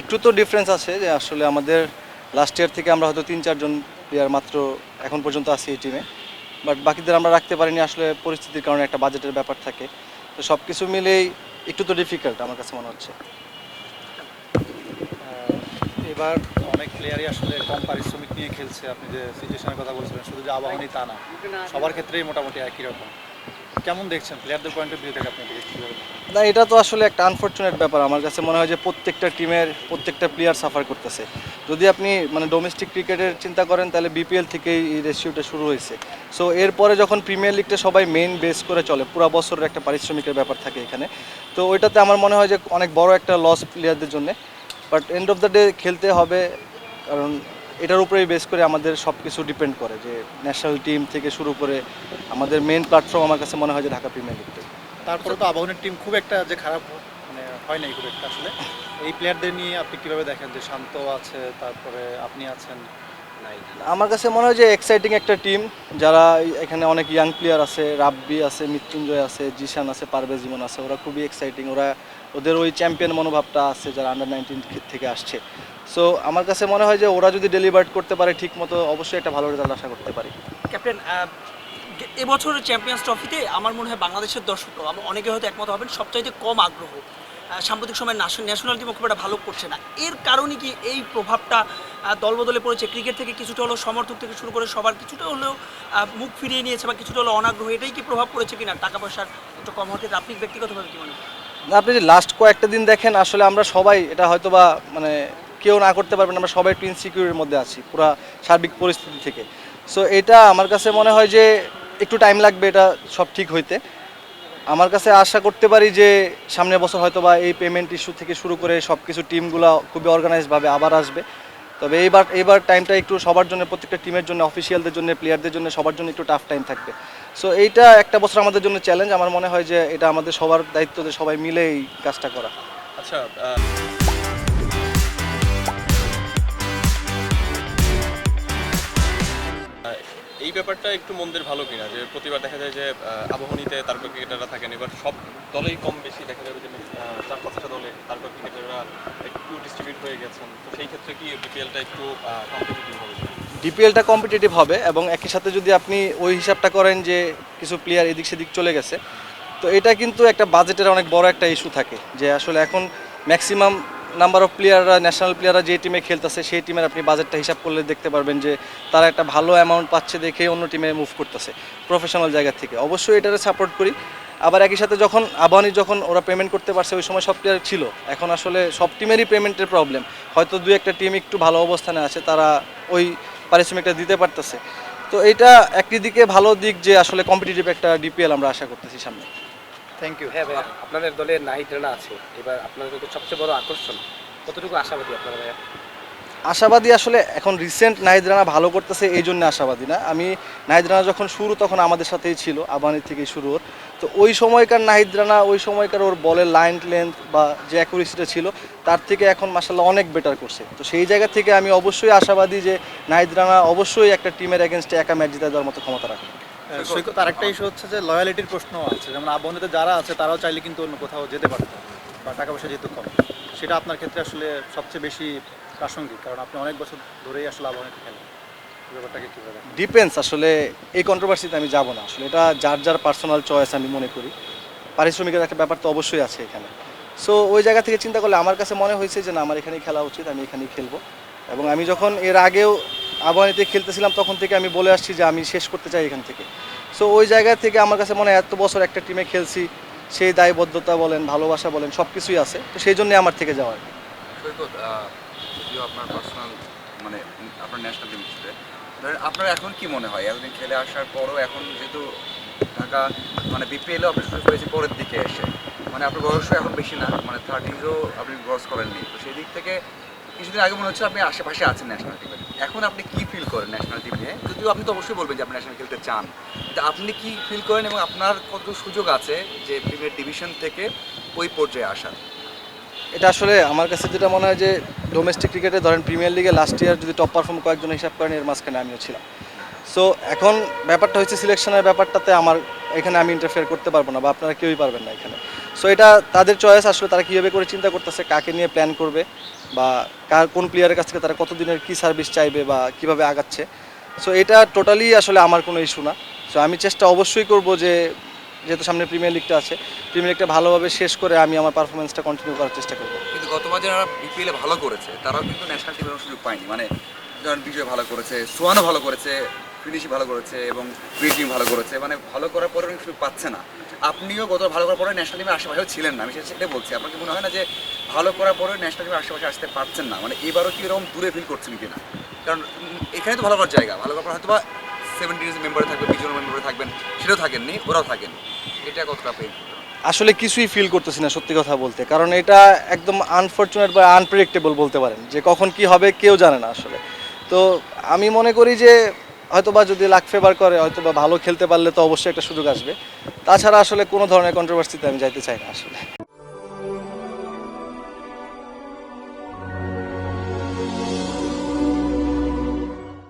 একটু তো ডিফারেন্স আছে যে আসলে আমাদের লাস্ট ইয়ার থেকে আমরা হয়তো তিন চারজন প্লেয়ার মাত্র এখন পর্যন্ত আছি এই টিমে বাট বাকিদের আমরা রাখতে পারিনি, আসলে পরিস্থিতির কারণে একটা বাজেটের ব্যাপার থাকে। তো সব কিছু মিলেই একটু তো ডিফিকাল্ট আমার কাছে মনে হচ্ছে। এবার অনেক প্লেয়ারই আসলে কম পারিশ্রমিক নিয়ে খেলছে। আপনি যে সিচুয়েশনের কথা বলছিলেন, শুধু যে আবাহনী তা না, সবার ক্ষেত্রেই মোটামুটি একই রকম। কেমন দেখছেন প্লেয়ারদের পয়েন্ট অফ ভিউ থেকে আপনি? না, এটা তো আসলে একটা আনফর্চুনেট ব্যাপার। আমার কাছে মনে হয় যে প্রত্যেকটা টিমের প্রত্যেকটা প্লেয়ার সাফার করতেছে। যদি আপনি মানে ডোমেস্টিক ক্রিকেটের চিন্তা করেন, তাহলে বিপিএল থেকেই এই রেশিওটা শুরু হয়েছে। সো এরপরে যখন প্রিমিয়ার লিগটা সবাই মেইন বেস করে চলে, পুরো বছরের একটা পারিশ্রমিকের ব্যাপার থাকে এখানে। তো ওইটাতে আমার মনে হয় যে অনেক বড় একটা লস প্লেয়ারদের জন্য। But end of the day খেলতে হবে, কারণ এটার উপরেই বেস করে আমাদের সব কিছু ডিপেন্ড করে, যে ন্যাশনাল টিম থেকে শুরু করে আমাদের মেন প্ল্যাটফর্ম আমার কাছে মনে হয় যে ঢাকা প্রিমিয়ার লিগটা তারপরে তো আবাহনের টিম খুব একটা যে খারাপ মানে হয় নাই খুব একটা আসলে। এই প্লেয়ারদের নিয়ে আপনি কীভাবে দেখেন যে শান্ত আছে, তারপরে আপনি আছেন? আমার কাছে মনে হয় যে এক্সাইটিং একটা টিম যারা এখানে অনেক ইয়াং প্লেয়ার আছে রাব্বি আছে, মৃত্যুঞ্জয় আছে জিশান আছে পারভেজ জীবন আছে, ওরা খুবই এক্সাইটিং ওরা ওদের ওই চ্যাম্পিয়ন মনোভাবটা আছে যারা আন্ডার নাইনটিন থেকে আসছে। সো আমার কাছে মনে হয় যে ওরা যদি ডেলিভার্ড করতে পারে ঠিক মতো অবশ্যই একটা ভালো রেজাল্ট আশা করতে পারি। ক্যাপ্টেন এবছরের চ্যাম্পিয়ন্স ট্রফিতে আমার মনে হয় বাংলাদেশের দর্শক অনেকে হয়তো একমত হবেন, সবচাইতে কম আগ্রহ। সাম্প্রতিক সময় ন্যাশনাল টিম খুব একটা ভালো করছে না। এর কারণে কি এই প্রভাবটা দলবদলে পড়েছে। ক্রিকেট থেকে কিছুটা হলেও সমর্থক থেকে শুরু করে সবার কিছুটা হলেও মুখ ফিরিয়ে নিয়েছে বা কিছুটা হলেও অনাগ্রহ, এটাই কি প্রভাব পড়েছে কিনা? টাকা পয়সার একটু কম হতে আপনি ব্যক্তিগতভাবে কি মনে আপনি যে লাস্ট কয়েকটা দিন দেখেন, আসলে আমরা সবাই এটা হয়তো বা মানে কেউ না করতে পারবেন, আমরা সবাই একটু ইনসিকিউরের মধ্যে আছি, পুরা সার্বিক পরিস্থিতি থেকে। সো এটা আমার কাছে মনে হয় যে, একটু টাইম লাগবে এটা সব ঠিক হইতে। আমার কাছে আশা করতে পারি যে, সামনের বছর হয়তো বা এই পেমেন্ট ইস্যু থেকে শুরু করে সব কিছু টিমগুলো খুবই অর্গানাইজভাবে আবার আসবে। তবে এইবার এইবার টাইমটা একটু সবার জন্য, প্রত্যেকটা টিমের জন্য অফিসিয়ালদের জন্য প্লেয়ারদের জন্য সবার জন্য একটু টাফ টাইম থাকবে। সো এইটা একটা বছর আমাদের জন্য চ্যালেঞ্জ আমার মনে হয় যে এটা আমাদের সবার দায়িত্ব যে সবাই মিলে এই কাজটা করা। আচ্ছা এই ব্যাপারটা একটু মন্দের ভালো কিনা? যে প্রতিবার দেখা যায় যে আবাহনীতে তারকা ক্রিকেটাররা থাকেন, এবার সব দলেই কম বেশি দেখা যাবে যে চার পাঁচটা দলে একটু ডিস্ট্রিবিউট হয়ে গেছেন। সেই ক্ষেত্রে কি বিপিএলটা একটু কম্পিটিটিভ হবে? ডিপিএলটা কম্পিটিটিভ হবে এবং একই সাথে যদি আপনি ওই হিসাবটা করেন যে কিছু প্লেয়ার এদিক সেদিক চলে গেছে, তো এটা কিন্তু একটা বাজেটের অনেক বড় একটা ইস্যু থাকে যে আসলে এখন ম্যাক্সিমাম নাম্বার অফ প্লেয়াররা ন্যাশনাল প্লেয়াররা যে টিমে খেলতেছে, সেই টিমের আপনি বাজেটটা হিসাব করলে দেখতে পারবেন যে তারা একটা ভালো অ্যামাউন্ট পাচ্ছে দেখে অন্য টিমে মুভ করতেছে প্রফেশনাল জায়গা থেকে। অবশ্যই এটারে সাপোর্ট করি। আবার একই সাথে যখন আবাহনী যখন ওরা পেমেন্ট করতে পারছে, ওই সময় সব প্লেয়ার ছিল। এখন আসলে সব টিমেরই পেমেন্টের প্রবলেম হয়তো দু একটা টিম একটু ভালো অবস্থানে আছে, তারা ওই পারিশ্রমিকটা দিতে পারতেছে। তো এটা একটি দিকে ভালো দিক যে আসলে কম্পিটিটিভ একটা ডিপিএল আমরা আশা করতেছি সামনে। থ্যাংক ইউ হ্যাঁ ভাই আপনাদের দলে নাহিদ রানা আছে। এবার আপনাদের সবচেয়ে বড় আকর্ষণ, কতটুকু আশাবাদী আপনারা, ভাইয়া? আশাবাদী আসলে এখন রিসেন্ট নাহিদ রানা ভালো করতেছে এই জন্য আশাবাদী না। আমি নাহিদ রানা যখন শুরু, তখন আমাদের সাথেই ছিল আবানি থেকেই শুরু ওর। তো ওই সময়কার নাহিদ রানা, ওই সময়কার ওর বলের লাইন লেন্থ বা যে অ্যাকুরেসিটা ছিল, তার থেকে এখন মাসাল্লাহ অনেক বেটার করছে। তো সেই জায়গা থেকে আমি অবশ্যই আশাবাদী যে নাহিদ রানা অবশ্যই একটা টিমের এগেনস্টে একা ম্যাচ জিতে দেওয়ার মতো ক্ষমতা রাখে সৈকত, আরেকটা ইস্যু হচ্ছে যে লয়ালিটির প্রশ্ন আছে। যেমন আবাহনীতে যারা আছে, তারাও চাইলে কিন্তু অন্য কোথাও যেতে পারত, বা টাকা পয়সা যেহেতু কম। সেটা আপনার ক্ষেত্রে আসলে সবচেয়ে বেশি প্রাসঙ্গিক কারণ আপনি অনেক বছর ধরেই আসলে আবাহনীতে খেলেন। ডিপেন্স আসলে এই কন্ট্রোভার্সিতে আমি যাব না। আসলে এটা যার যার পার্সোনাল চয়েস আমি মনে করি। পারিশ্রমিকের একটা ব্যাপার তো অবশ্যই আছে এখানে। সো ওই জায়গা থেকে চিন্তা করলে আমার কাছে মনে হয়েছে যে না আমার এখানেই খেলা উচিত আমি এখানেই খেলব। এবং আমি যখন এর আগেও আবাহনীতে খেলতেছিলাম তখন থেকে আমি বলে আসছি যে আমি শেষ করতে চাই এখান থেকে। সো ওই জায়গা থেকে আমার কাছে মনে হয় এত বছর একটা টিমে খেলছি সেই দায়বদ্ধতা বলেন ভালোবাসা বলেন সব কিছুই আছে। তো সেই জন্যই আমার থেকে যাওয়ার যদিও আপনার পার্সোনাল মানে আপনার ন্যাশনাল টিম হিসেবে। ধরেন আপনার এখন কি মনে হয়? এতদিন খেলে আসার পরও এখন যেহেতু ঢাকা মানে বিপিএলও পেয়েছি পরের দিকে এসে। মানে আপনার বয়সও এখন বেশি না মানে থার্টিজও আপনি ক্রস করেননি। তো সেই দিক থেকে কিছুদিন আগে মনে হচ্ছে আপনি আশেপাশে আছেন ন্যাশনাল টিমে এখন আপনি কি ফিল করেন ন্যাশনাল টিম নিয়ে? যদিও আপনি তো অবশ্যই বলবেন যে আপনি ন্যাশনাল খেলতে চান। কিন্তু আপনি কি ফিল করেন এবং আপনার কত সুযোগ আছে যে প্রিমিয়ার ডিভিশন থেকে ওই পর্যায়ে আসার? এটা আসলে আমার কাছে যেটা মনে হয় যে ডোমেস্টিক ক্রিকেটে ধরেন প্রিমিয়ার লিগে লাস্ট ইয়ার যদি টপ পারফর্ম কয়েকজন হিসাব করেন এর মাঝখানে আমিও ছিলাম। সো এখন ব্যাপারটা হচ্ছে সিলেকশনের ব্যাপারটাতে আমার এখানে আমি ইন্টারফেয়ার করতে পারব না বা আপনারা কেউই পারবেন না এখানে। সো এটা তাদের চয়েস আসলে তারা কীভাবে করে চিন্তা করতেছে, কাকে নিয়ে প্ল্যান করবে বা কার কোন প্লেয়ারের কাছ থেকে তারা কতদিনের কী সার্ভিস চাইবে বা কীভাবে আগাচ্ছে। সো এটা টোটালি আসলে আমার কোনো ইস্যু না। সো আমি চেষ্টা অবশ্যই করব যে যেহেতু সামনে প্রিমিয়ার লিগটা আছে প্রিমিয়ার লিগটা ভালোভাবে শেষ করে আমি আমার পারফরমেন্সটা কন্টিনিউ করার চেষ্টা করব। কিন্তু গতবার যারা বিপিএলে ভালো করেছে, তারাও কিন্তু ন্যাশনাল টিমের সুযোগ পায়নি। মানে যেমন বিজয় ভালো করেছে, সোয়ানও ভালো করেছে ফিনিশি ভালো করেছে এবং টিম ভালো করেছে। মানে ভালো করার পরেও কিন্তু সুযোগ পাচ্ছে না। আপনিও গত ভালো করার পরে ন্যাশনাল টিমের আশেপাশেও ছিলেন না। আমি সেটা- সেটাই বলছি। আপনার কি মনে হয় না যে ভালো করার পরে ন্যাশনাল টিমের আশেপাশে আসতে পারছেন না? মানে এবারও কি এরকম দূরে ফিল করছেন কিনা? কারণ এখানে তো ভালো করার জায়গা। ভালো করার পর হয়তো বা সেভেন্টিজ মেম্বারে থাকবেন বিজন মেম্বারে থাকবেন, সেটাও থাকেননি, ওরাও থাকেন এটা কতটা আসলে কিছুই ফিল করতেছি না, সত্যি কথা বলতে। কারণ এটা একদম আনফর্চুনেট বা আনপ্রেডিক্টেবল বলতে পারেন, যে কখন কি হবে, কেউ জানে না আসলে। তো আমি মনে করি যে, হয়তোবা যদি লাক ফেভার করে, হয়তোবা ভালো খেলতে পারলে তো অবশ্যই একটা সুযোগ আসবে। তাছাড়া আসলে কোনো ধরনের কন্ট্রোভার্সিতে আমি যাইতে চাই না আসলে।